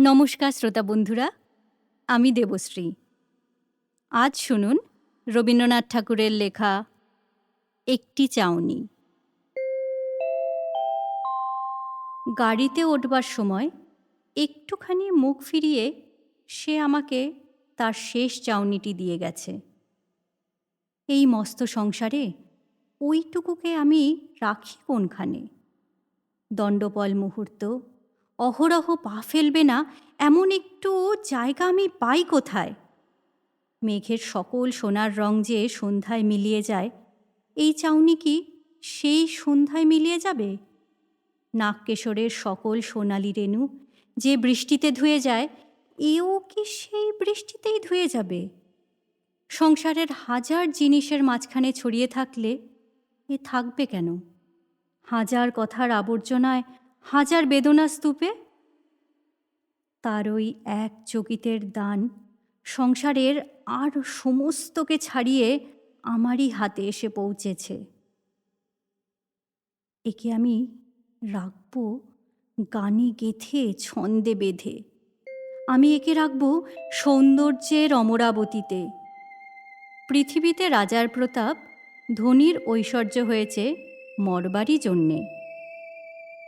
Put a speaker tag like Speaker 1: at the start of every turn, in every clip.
Speaker 1: নমস্কার, শ্রোতা বন্ধুরা। আমি দেবশ্রী। আজ শুনুন রবীন্দ্রনাথ ঠাকুরের লেখা একটি চাউনি। গাড়িতে ওঠবার সময় একটুখানি মুখ ফিরিয়ে সে আমাকে তার শেষ চাউনিটি দিয়ে গেছে। এই মস্ত সংসারে ওইটুকুকে আমি রাখি কোনখানে? দণ্ডপল মুহূর্ত অহরহ পা ফেলবে না, এমন একটু জায়গা আমি পাই কোথায়? মেঘের সকল সোনার রং যে সন্ধ্যায় মিলিয়ে যায়, এই চাউনি কি সেই সন্ধ্যায় মিলিয়ে যাবে? নাগকেশরের সকল সোনালি রেণু যে বৃষ্টিতে ধুয়ে যায়, এও কি সেই বৃষ্টিতেই ধুয়ে যাবে? সংসারের হাজার জিনিসের মাঝখানে ছড়িয়ে থাকলে এ থাকবে কেন? হাজার কথার আবর্জনায় হাজার বেদনা স্তূপে? তার ওই এক চকিতের দান সংসারের আর সমস্তকে ছাড়িয়ে আমারই হাতে এসে পৌঁছেছে। একে আমি রাখব গানে গেথে ছন্দে বেঁধে। আমি একে রাখব সৌন্দর্যের অমরাবতীতে। পৃথিবীতে রাজার প্রতাপ, ধনির ঐশ্বর্য হয়েছে মরবারই জন্যে।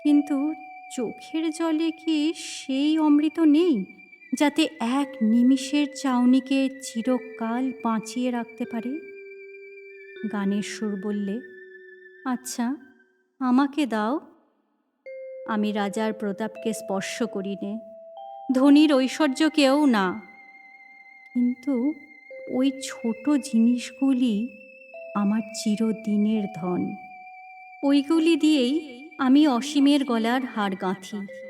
Speaker 1: কিন্তু চোখের জলে কি সেই অমৃত নেই যাতে এক নিমিষের চাউনিকে চিরকাল বাঁচিয়ে রাখতে পারে? গানের সুর বললে আচ্ছা আমাকে দাও। আমি রাজার প্রতাপকে স্পর্শ করি নে। ধনির ঐশ্বর্যকেও না। কিন্তু ওই ছোট জিনিসগুলি আমার চিরদিনের ধন। ওইগুলি দিয়েই আমি অসীমের গলার হাড় গাঁথি।